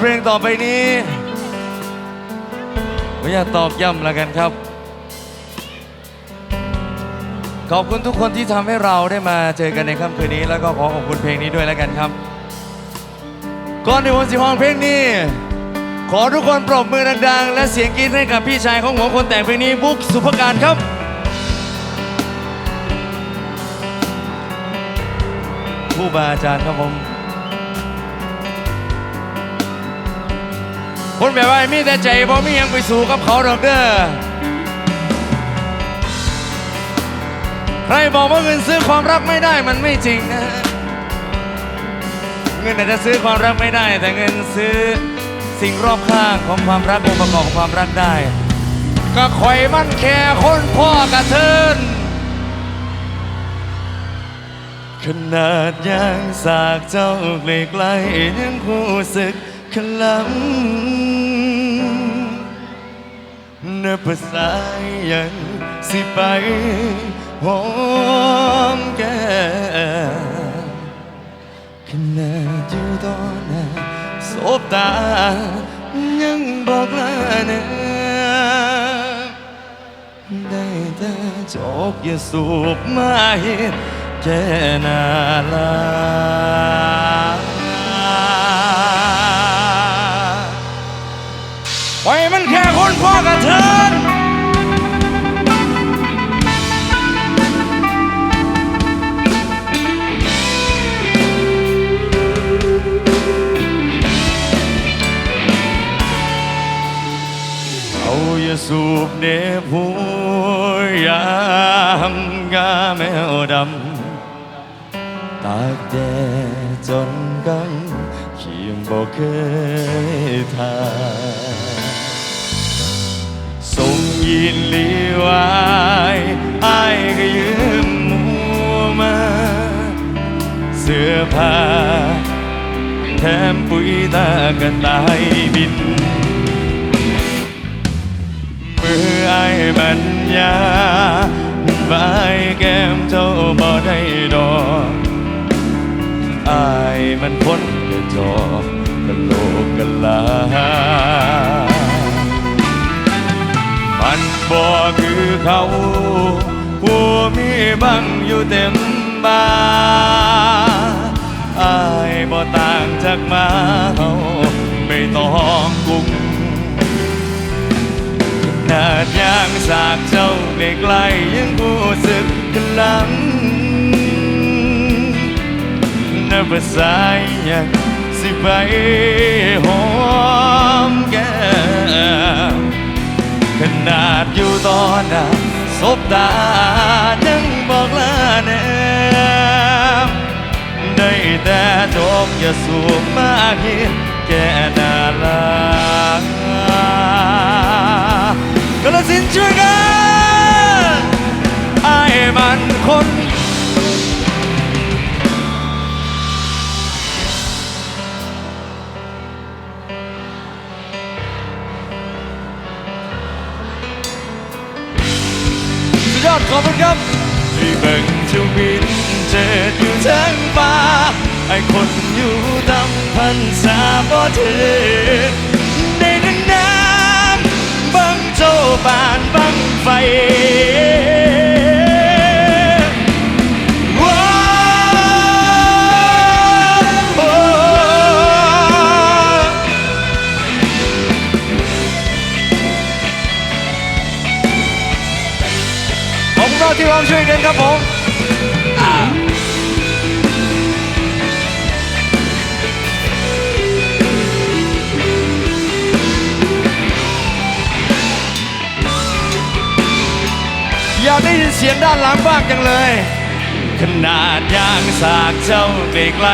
เพลงต่อไปนี้ผมอยากตอกย้ำแล้วกันครับ ขอบคุณทุกคนที่ทำให้เราได้มาเจอกันในค่ำคืนนี้ แล้วก็ขอขอบคุณเพลงนี้ด้วยแล้วกันครับก่อนที่ผมจะห้องเพลงนี้ ขอทุกคนปรบมือดังๆ และเสียงกรี๊ดให้กับพี่ชายของหัวคนแต่งเพลงนี้บุ๊กสุภการครับผู้บาอาจารย์ครับผม คนแบบว่ามีแต่ใจบ่มียังไปสู่กับเขาดอกเด้อใครบอกว่าเงินซื้อความรักไม่ได้มันไม่จริงนะเงินอาจจะซื้อความรักไม่ได้ แต่เงินซื้อสิ่งรอบข้างของความรักองค์ประกอบของความรักได้ ก็คอยมันแค่คนพ่อกระเทินขนาดยังสากเจ้าไกลๆยังรู้สึก ขลำนับภาษายังสิไปหอมแก้ขนาดอยู่ตอนนั้นสบตา ยังบอกลานะได้แต่จกอย่าสูบมาเห็นแค่นาลา เนบหัวยามกาแมวดำตากแดดจนกังเขียงบอกเคยทานส่งยินลีไว้ไอ้ก็ยืมหมูมาเสื้อผ้าแถมปุ๋ยตากระต่ายบิน ไอ้ายบัญญาบายแก้มเจ้าบ่ได้ดอกอายมันพ้นกระจอกกะโลกกะลา มันบ่คือเขาผู้มีบังอยู่เต็มบ้าอายบ่ต่างจากมาเฮาไม่ต้องกุ้ง นาดยางสากเจ้าใกลๆยังรู้สึกกลังนับภาษายังสิไปหอมแก้มขนาดอยู่ตอนนั้นสบตายังบอกลาแนมได้แต่จบอย่าสูบมากเห็นแก่นาลา กระสินธุ์ช่วยกันไอ้ายมันคน สุดยอดขอบคุณครับที่เบิ่งชีวิตเจิดอยู่ทั้งฟ้า ไอ้คนอยู่ดำพันสาบ่ถึงได้ดังน้ำบัง โจบานบังไฟ ได้ยินเสียงด้านหลังบ้างจังเลย ขนาดยางสากเจ้าใกล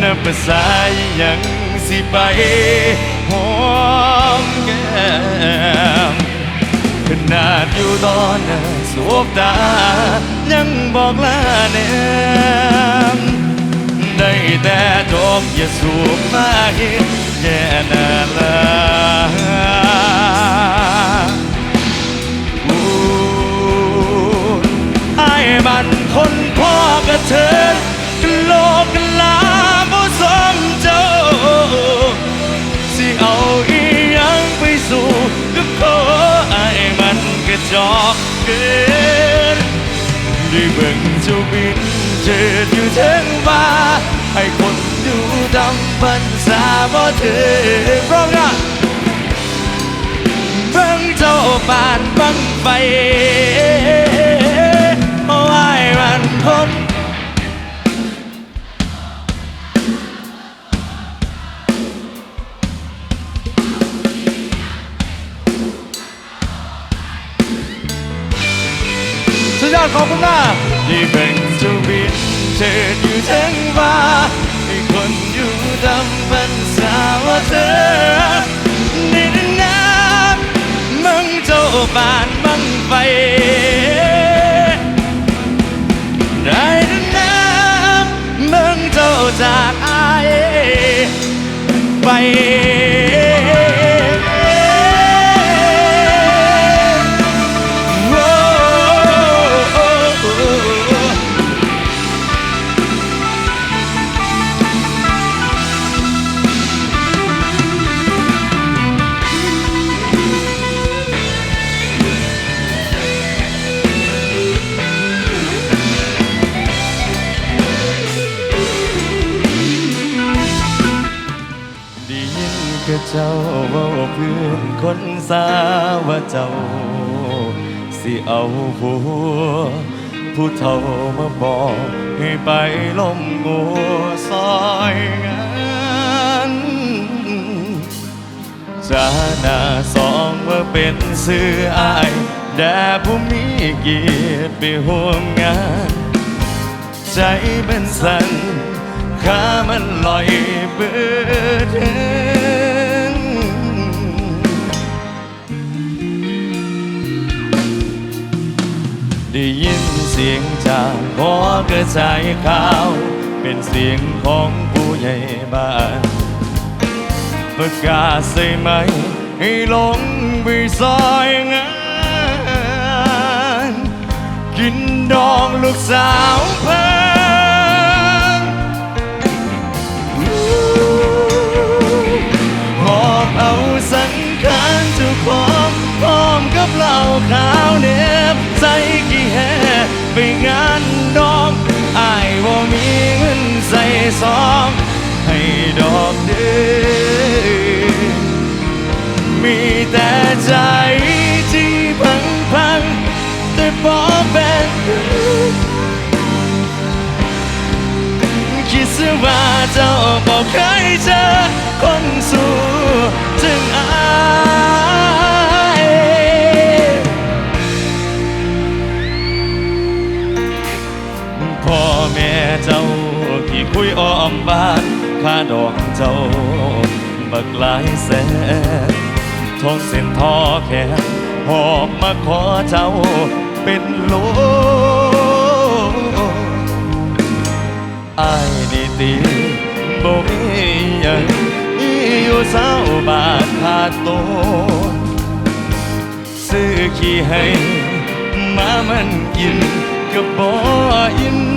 นับภาษายังสิไปหอมแก้มขนาดอยู่ตอนนั้นสบตา ยังบอกลาแนม ได้แต่ดมอย่าสูบมาเห็นแย่นาลาไอ้มันคนพ่อกระเทินกโลกลาบุสมเจ้า สิเอาอียังไปสู่กับขอไอ้มันกระจอกเกินได้เบิ่งเจ้บิน เจิดอยู่ถึงฟ้าให้คนดูดำบันสาบ่ถึงพร้อมกันเบิ่งเจ้าปานบังไฟเอาไว้มันคน ยอดขอบคุณมากที่เป็นจูบินเชิดอยู่ทั้งฟ้าให้คนอยู่ดำเป็นสาวเธอในน้ำมึงเจ้าบานมังไฟได้น้ำมึงเจ้าจากอายไป เจ้าเว่าพื่อนคนสาว่าเจ้า สิเอาผัวผู้เฒ่ามาบอกให้ไปล้มงัวซอยงานจาหน้าสองว่าเป็นซื้ออายแด่ผู้มีเกียรติไปห่วมงาน ใจเป็นสันขามันลอยเบิด งจากหอกระจายขาว เป็นเสียงของผู้ใหญ่บ้านประกาศใส่ไหม ให้ลงไปซอยงานกินดองลูกสาวเพิ่งหอบเอาสังขารเจ้าของพร้อมกับเหล้าขาวเน็บใส่กี่แห่ ไปงานดองอายว่ามีเงินใส่ซองให้ดอกเดือมีแต่ใจที่พังพังแต่บอเป็นคิดเสว่าเจ้าบอกเคยเจอคนสู้ เจ้าที่คุยอ้อมบ้านค่าดอกเจ้าบักหลายแสนทองเส้นทอแขนหอบมาขอเจ้าเป็นโลอายนี่ตีบ่มีหยังอยู่เศร้าบาทขาดโตซื้อขี้ให้มามันกินก็บ่อิน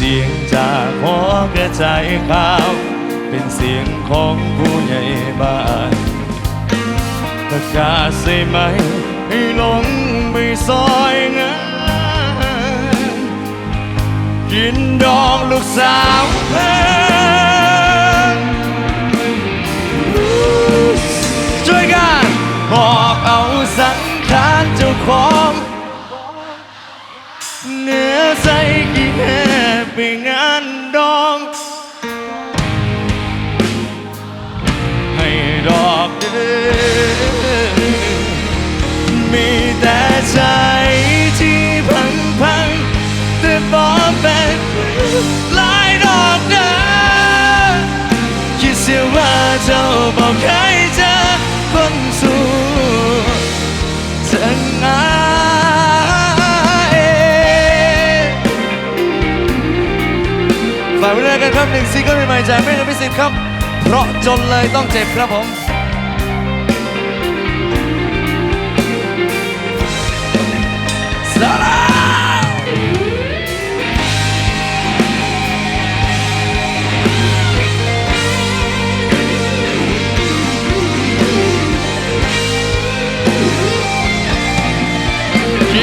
เสียงจากหอกระจายข่าว เป็นเสียงของผู้ใหญ่บ้านประกาศใส่ไหม ให้ลงไปซอยงานกินดองลูกสาวเพิ่งช่วยกันหอบเอาสัง บอกเคยเจอคนสู้ทั้งอาฝากไว้ด้วยกันครับหนึ่งซิงเกิลใหม่จากแม่นพิสิทธิ์ครับ เพราะจนเลยต้องเจ็บครับผมสลา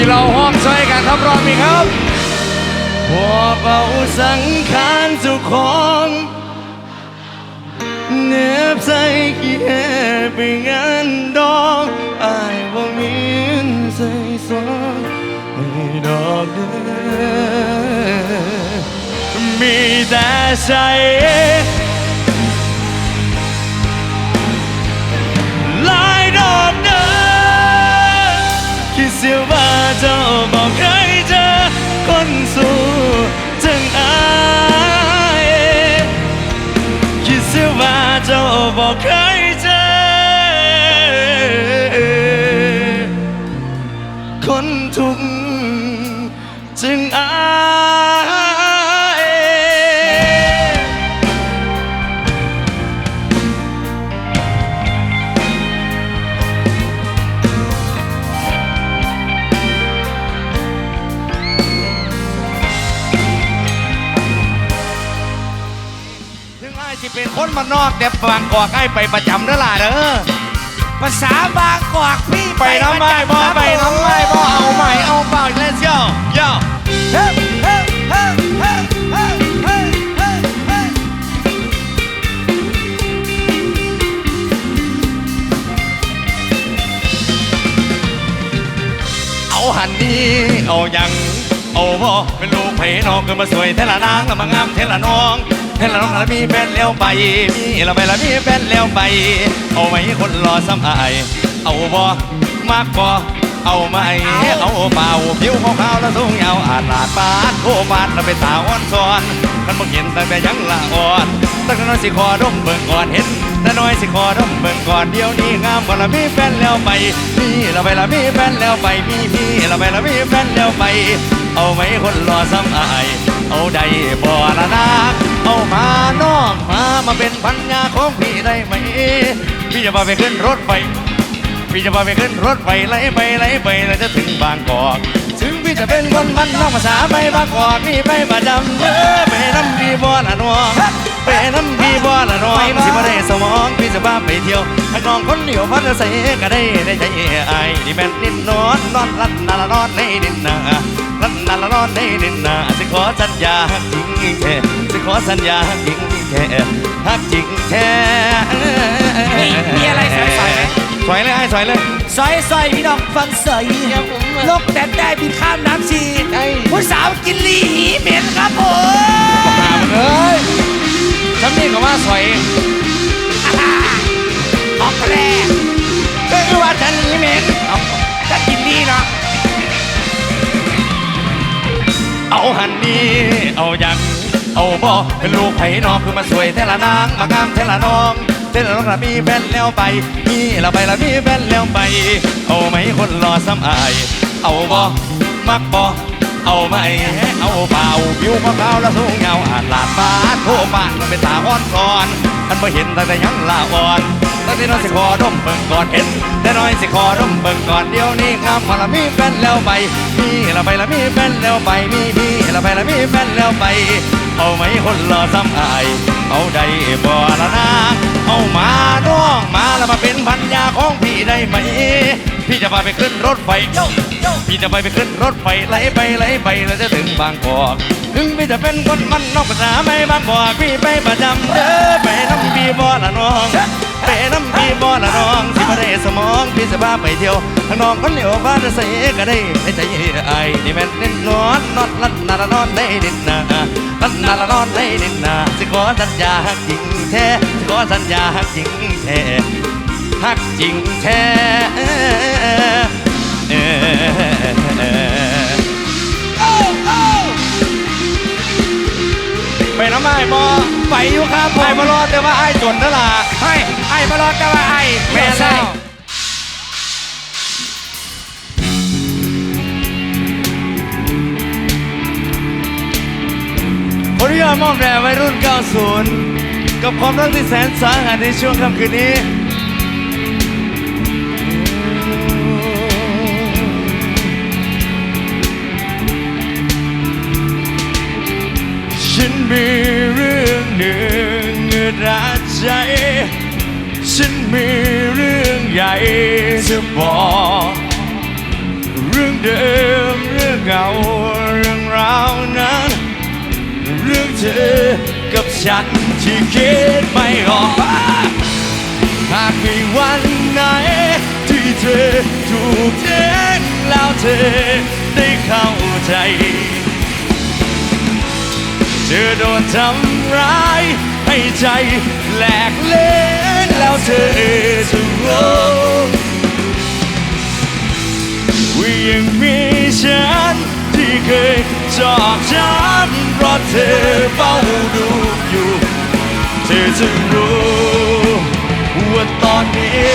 เราห้อมช่วยกันครับรอบนี้ครับพวกเอาสังขารเจ้าของเนือใจกี่แห่ไปงานดอกอายบ่มีนใส่ซองให้ดอกเด้อมีแต่ใจลายดอกเดินคิดเสียว่า เจ้าบอกใครเจอคนสู้จึงอายคิดเสียว่าเจ้าบอกใครเจอคนทุกจึงอาย ถึงไอ้ที่เป็นคนมานนอกเด็บบางกอกไอ้ไปประจำเด้อล่ะเด้อภาษาบางกอกพี่ไปน้ำไม้บ่ไปน้ำไม้บ่เอาใหม่เอาเปล่าเลสโย่โย่เฮ้เฮ้เฮ้เฮ้เฮ้เฮ้เฮ้เฮ้เอาหันนี้เอายังเอาบ่เป็นลูกไผ่น้องก็มาสวยเทละนางแล้วมางามเทละน้อง เทละน้องแล้วมีแฟนแล้วไปมีเราไปแล้วมีแฟนแล้วไป เอาไว้คนรอซ้ำอาย เอาบ่มากบ่เอาไหมเอาเปล่าผิวขาวๆแล้วสูงยาวอาดลาดปาดโคบาดแล้วเป็นสาวอ่อนซ้อนมันบ่เห็นตั้งแต่ยังละอ่อนตั้งแต่น้อยสิขอดมเบิ่งก่อนเห็นแต่น้อยสิขอดมเบิ่งก่อนเดี๋ยวนี้งามบ่ละมีแฟนแล้วไปมีเราไปละมีแฟนแล้วไปมีมีเราไปละมีแฟนแล้วไป เอาไหมคนรอซ้ำอาย เอาใดบ่ละนาเอามาน้องมามาเป็นพันยาของพี่ได้ไหมพี่จะพาไปขึ้นรถไฟ พี่จะพาไปขึ้นรถไฟไล่ไปไล่ไปแล้วจะถึงบางกอก ถึงพี่จะเป็นคนมันนอกภาษาไปบางกอกนี่ไปประจำเด้อไปน้ำพี่บ่ละน้องไปน้ำพี่บ่ละน้องสิบ่ได้สมองพี่จะพาไปเที่ยวถ้าน้องคนเดียวพันใส่ก็ได้ได้ใจไอ้นี่แม่นนิดนอนนอนรันนาละนอนในดินนารันนาละนอนในดินนาสิขอสัญญาฮักจริงแท้สิขอสัญญาฮักจริงแท้ฮักจริงแท้มีมีอะไรสอยๆไหม สวยเลยไอ้สวยเลยซอยซอยพี่น้องฟังเสยลกแต่ได้บินข้ามน้ำชีผู้สาวกินลีหีเหม็นครับผมหามันเอ้ยฉันนี่ก็ว่าสวยออกแรกก็คือว่าฉันนี่เหม็นเอาจะกินลีเนาะเอาหันนี่เอายังเอาบ่เป็นลูกไผ่นองคือมาสวยเทละนางมางามเทละน้อง เทละน้องละมีแฟนแล้วไป มีละไปละมีแฟนแล้วไป เอาไหมคนรอซ้ำอาย เอาบ่มักบ่เอาไหมเอาเปล่าผิวขาวแล้วสูงยาอาดลาดฟ้าโทบ้านมันเป็นตาอ่อนก่อนอันบ่เห็นตั้งแต่ยังลาอ่อนตั้งแต่น้อยสิขอดมเบิ่งก่อนเห็นแต่น้อยสิขอดมเบิ่งก่อนเดี๋ยวนี้งามพอละมีแฟนแล้วไป มีละไปละมีแฟนแล้วไป มีมีละไปละมีแฟนแล้วไป เอาไหมคนรอซ้ำอาย เอาได้บ่ละนะ เอามาน้องมาแล้วมาเป็นพันยาของพี่ได้ไหม พี่จะพาไปขึ้นรถไฟโยโยพี่จะไปไปขึ้นรถไฟไหลไปไหลไปแล้วจะถึงบางกอกถึงพี่จะเป็นคนมันนอกภาษาไม่บางกอกพี่ไปประจำเด้อไปน้ำพี่บ่ละน้องไปน้ำพี่บ่ละน้องสิบ่ได้สมองพี่จะพาไปเที่ยวทางน้องคนเหลียวบ้านจะใส่ก็ได้ในใจไอ้นี่แม่นเน้นนอนนอนลันนาละนอนในดินนา ลันนาละนอนในดินนาสิขอสัญญาหักจริงแท้สิขอสัญญาหักจริงแท้หักจริงแท้ไปน้ำไอ้บอไปอยู่ครับผไอ้มบอรอแต่ว่าไอ้จนนั่นล่ะให้ไอ้มารอแต่ว่าไอ้แม่นแล้ว ออมอบแด่วัยรุ่น 90 กับความรักที่แสนสาหัสในช่วงค่ำคืนนี้ ฉันมีเรื่องหนึ่งรัใจ ฉันมีเรื่องใหญ่จะบอก เรื่องเดิมเรื่องเกั เธอ กับฉันที่คิดไม่ออก หากมีวันไหน ที่เธอถูกทิ้งแล้วเธอได้เข้าใจ เธอโดนทำร้าย ให้ใจแหลกเละแล้วเธอจะรู้ว่ายังมีฉัน ที่เคยชอบฉันเพราะเธอเฝ้าดูอยู่ เธอจะรู้ว่าตอนนี้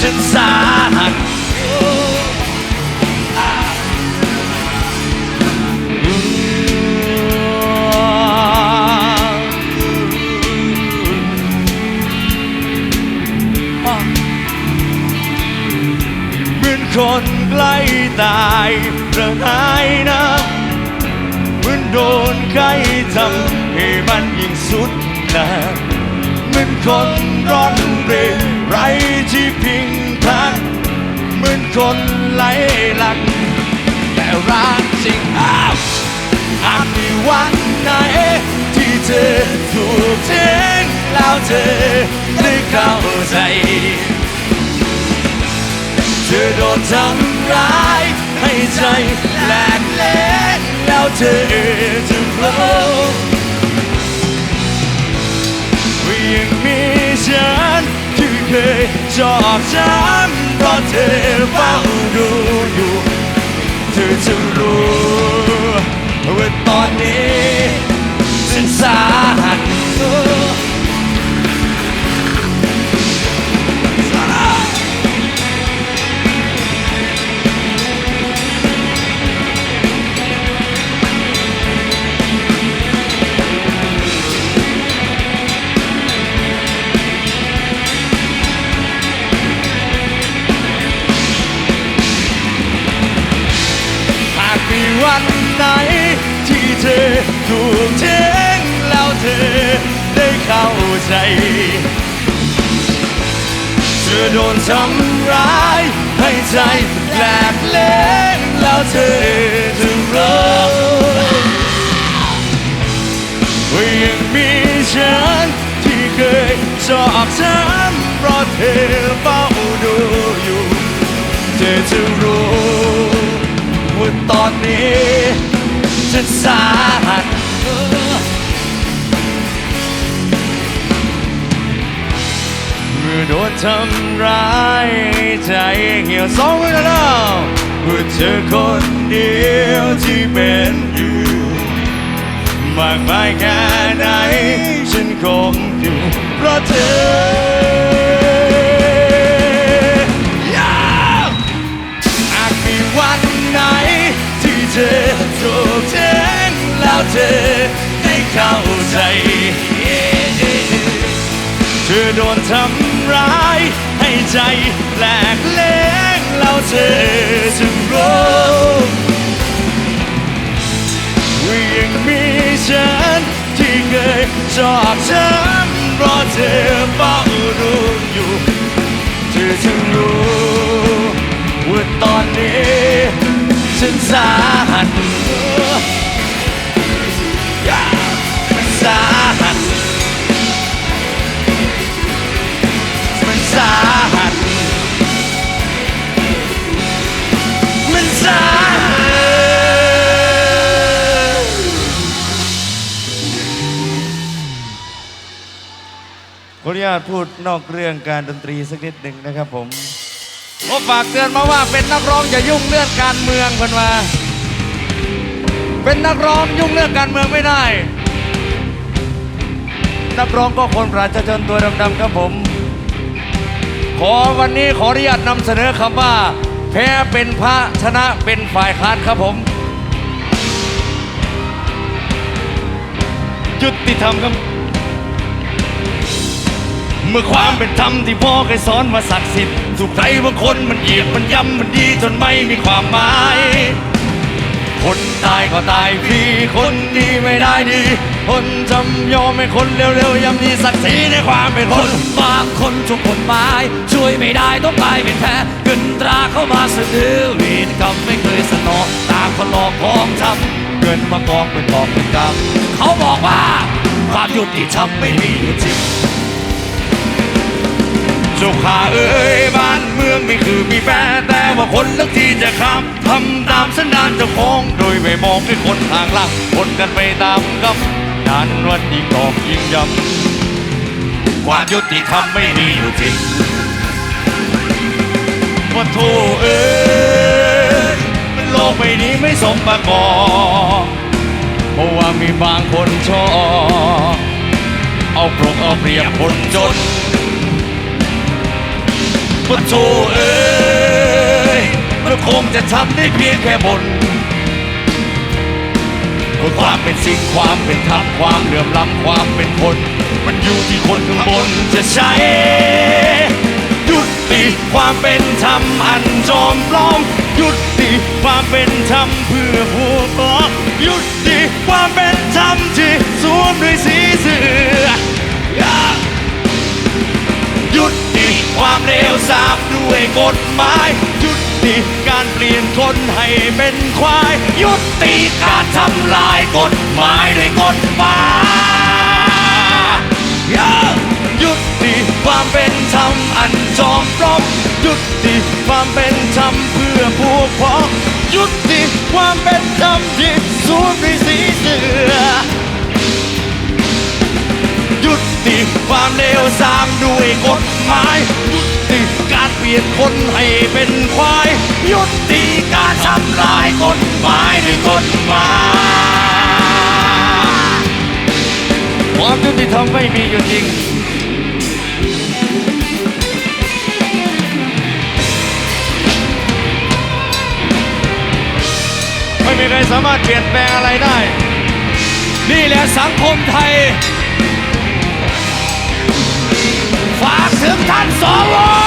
ฉันสาหัสเหมือนคนใกล้ตาย กระหายน้ำเหมือนโดนใครทำให้มันยิ่งสุดหนักเหมือนคนร้อนเร่ไรที่พิงพักเหมือนคนไหลหลัก แต่รักจริงอ้าวหากมีวันไหนที่เธอถูกทิ้งแล้วเธอได้เข้าใจ เธอโดนทำร้าย ให้ใจแหลกเละแล้วเธอจะรู้ว่ายังมีฉันที่เคยจอบจำเพราะเธอเฝ้าดูอยู่ ทำร้ายให้ใจแหลกเละแล้วเธอจะรู้ว่ายังมีฉันที่เคยชอบฉันเพราะเธอเฝ้าดูอยู่ เธอจะรู้ว่าตอนนี้ฉันสา โดนทำร้ายใจเหี่ยวสองมือแล้วว่าเธอคนเดียวที่เป็นอยู่มากมายแค่ไหนฉันคงอยู่เพราะเธอ Yeah! หากมีวันไหนที่เธอถูกทิ้งแล้วเธอได้เข้าใจ เธอโดนทำ ธอจะรู้ว่ายังมีฉันที่เคยจอบฉันรอเธอเฝ้าดูอยู่ เธอจึงรู้ว่าตอนนี้ฉันสาหัสาตพูดนอกเรื่องการดนตรีสักนิดหนึ่งนะครับผมผมฝากเตือนมาว่าเป็นนักร้องอย่ายุ่งเรื่องการเมืองคนมาเป็นนักร้องยุ่งเรื่องการเมืองไม่ได้ นักร้องก็คนประชาชนตัวดำๆครับผม ขอวันนี้ขออนุญาตนำเสนอคำว่า แพ้เป็นพระชนะเป็นฝ่ายค้านครับผมยุติธรรมครับ มื่อความเป็นธรรมที่พ่อเคยสอนมาศักดิ์สิทธิ์สุขใจบางคนมันเหยียดมันย้ำมันดีจนไม่มีความหมาย คนตายก็ตายฟรีคนดีไม่ได้ดี คนจำยอมให้คนเร็วๆย้ำดีศักดิ์ศรีในความเป็นคนบางคนถูกกฎหมาย ช่วยไม่ได้ต้องกลายเป็นแพ้เงินตราเข้ามาเสนอเวรกรรมไม่เคยสนองตามคนหลอกของทำเงินมากองเป็นกอบเป็นกำเขาบอกว่าความยุติธรรมไม่มีอยู่จริง จ้าข้าเอ้ยบ้านเมืองไม่คือมีแฟแต่ว่าคนเลือกที่จะขับทำตามสันดานเจ้าของโดยไม่มองให้คนทางหลังคนกันไปตามกับนานวันยิ่งตอกยิ่งยำความยุติธรรมไม่มีอยู่จริงว่าโทเอ้ยมันโลกใบนี้ไม่สมประกอบเพราะว่ามีบางคนชอบเอาปรกเอาเปรียบคนจน ปะโถเอ้ยมันคงจะทำได้เพียงแค่บนเพราะความเป็นสิ่งความเป็นธรรมความเหลื่อมล้ำความเป็นคน มันอยู่ที่คนข้างบนจะใช้ยุติความเป็นธรรมอันจอมปลอมยุติความเป็นธรรมเพื่อพวกพ้องยุติความเป็นธรรมที่สวมด้วยสีเสื้อยุติ ความเลวทรามด้วยกฎหมายยุติการเปลี่ยนคนให้เป็นควาย ยุติการทำลายกฎหมายด้วยกฎหมายยุติความเป็นธรรมอันจอมปลอมยุติความเป็นธรรมเพื่อพวกพ้องยุติความเป็นธรรมที่สวมด้วยสีเสือ ยุติความเลวทรามด้วยกฎหมายยุติการเปลี่ยนคนให้เป็นควาย ยุติการทำลายกฎหมายด้วยกฎหมายความยุติธรรมไม่มีอยู่จริงไม่มีใครสามารถเปลี่ยนแปลงอะไรได้ นี่แหละสังคมไทย ฝากถึงท่านสว